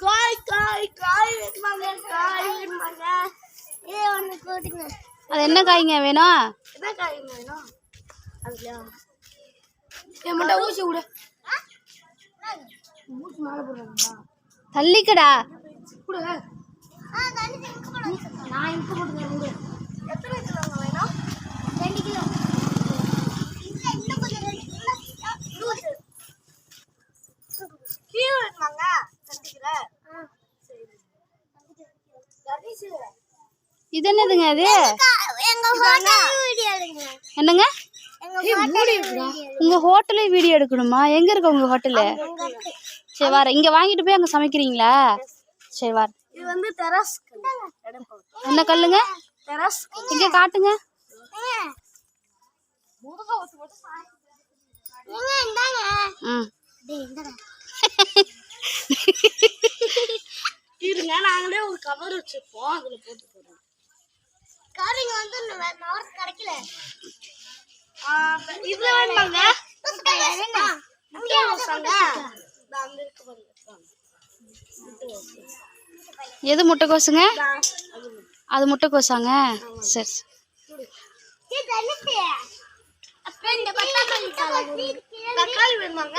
காய் காய் காய் வேணுமாங்க காய் ஒன்று போட்டுங்க அது என்ன காய்ங்க வேணும்? என்ன காய் வேணும்? அதுலையா? என் மட்டும் ஊசி விடு. ஊசி மேலே போடுறாங்களா தள்ளிக்கடா. கொடு நான் இங்க போட்டுக்கிறேன் கொடு எத்தனை கிலோங்க வேணும்? இது என்னதுங்க அது? என்னங்க? உங்க ஹோட்டலே வீடியோ எடுக்கணுமா? எங்க இருக்கு உங்க ஹோட்டலு சரி வர இங்க வாங்கிட்டு போய் அங்க சமைக்கிறீங்களா? சரி வர இது வந்து டெரஸ் என்ன கல்லுங்க? டெரஸ் இங்க காட்டுங்க. இருங்க நாங்களே ஒரு கவர் வச்சிருப்போம். அதுல போட்டு போறோம் கவரிங் வந்து நார்த் கிடைக்கல. இதுல பாருங்க. எது முட்டைக்கோசுங்க? அது முட்டைக்கோசாங்க. சரி சரி. தக்காளி வேணுமாங்க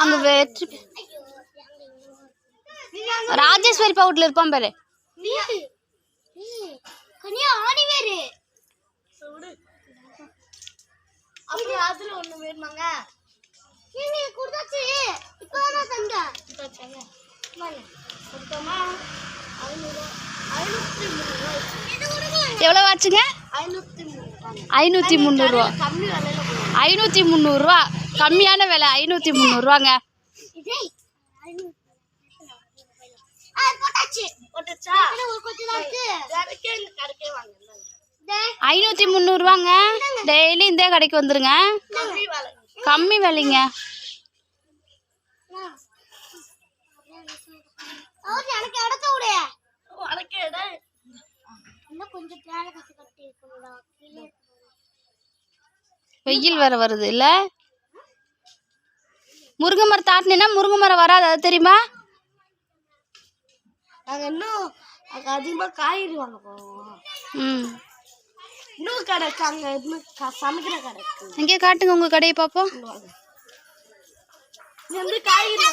அங்க வெற்றி ராஜேஸ்வரி பவுட்ல இருப்பான் பாரு. அப்புறம் அதுல ஒண்ணு வேணுமாங்க? கொடுத்தாச்சு. இப்பதான் தங்க கொடுத்தாச்சாங்க. எவ்வளோ ஆச்சுங்க? ஐநூற்றி முந்நூறுரூவா கம்மி விலையில கொடுங்க ஐநூற்றி முந்நூறுரூவா கம்மியான விலை ஐநூற்றி முந்நூறுரூவாங்க இதே ஆ ஐநூற்றி முந்நூறுரூவாங்க டெய்லி இந்த கடைக்கு வந்துருங்க. கம்மி விலைங்க. எனக்கு இடத்த விடு வெயில் வேற வருது இல்லை? முருங்கை மரம் தாட்டினா முருங்கை மரம் வராது அது தெரியுமா? நாங்கள் இன்னும் அங்கே அதிகமாக காய்கறி வாங்க போவோம் ம். இன்னும் கடை இருக்கு அங்கே இன்னும் க- சமைக்கிற கடை இருக்கு. இங்கே காட்டுங்க உங்கள் கடையை பார்ப்போம். இங்க வாங்க. இது வந்து காய்கறி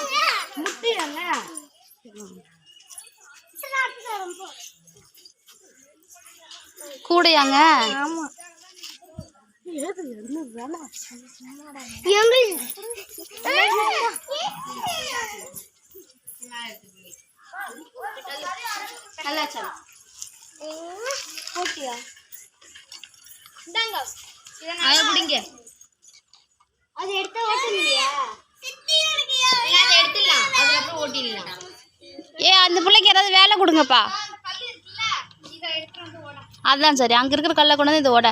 முட்டையாங்க கூடையாங்க? ஆமா. ஏது என்ன வேலை ஓகேயா இந்தாங்க அதை பிடிங்க அது எடுத்தா ஓட்டம் இல்லையா அதை எடுத்துடலாம் அதுக்கப்புறம் ஓட்டிடலாம் ஏ அந்த பிள்ளைக்கு யாராவது வேலை கொடுங்கப்பா அதுதான் சரி அங்கே இருக்கிற கல்லை கொண்டு வந்து இது ஓட.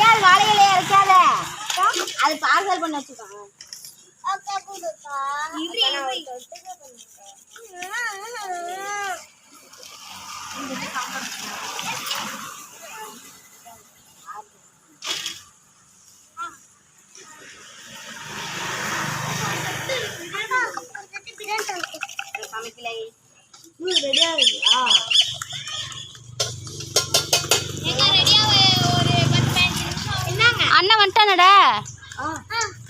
ஏன் வாழையில இருக்காத? அது பார்சல் பண்ண வச்சுக்கோங்க ரெடி ஆகுங்களா அண்ணன் வந்துட்டானடா.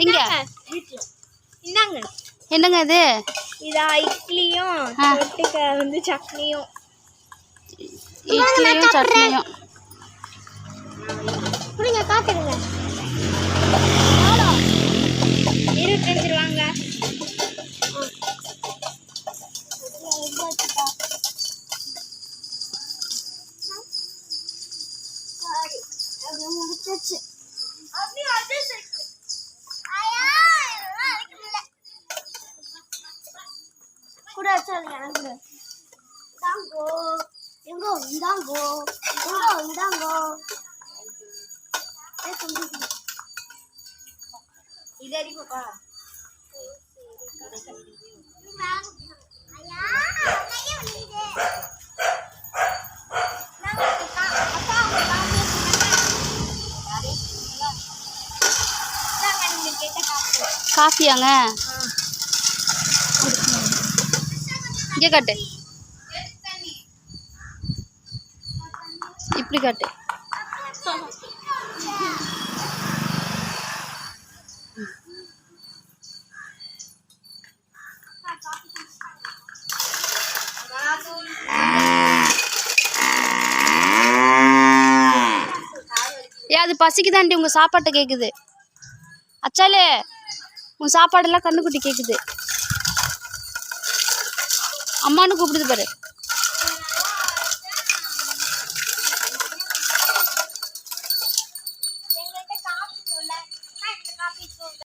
இங்க. இந்தாங்க என்னங்க இது? இதா இட்லியும் வந்து சட்னியும். இட்லியும் சட்னியும். பிடிங்க காத்துடுங்க. முடிச்சாச்சு கூட வச்சாங்க எனக்கு கூட இந்தாங்கோ எங்கோ இந்தாங்கோ எங்கோ இந்தாங்கோ இது அடிப்பா காஃபியாங்க. இங்கே காட்டு. இப்படி காட்டு. ஏ அது பசிக்குதாண்டி உங்க சாப்பாட்டை கேட்குது அச்சாலே உன் சாப்பாடெல்லாம் கண்ணுக்குட்டி கேட்குது அம்மானு கூப்பிடுது பாரு.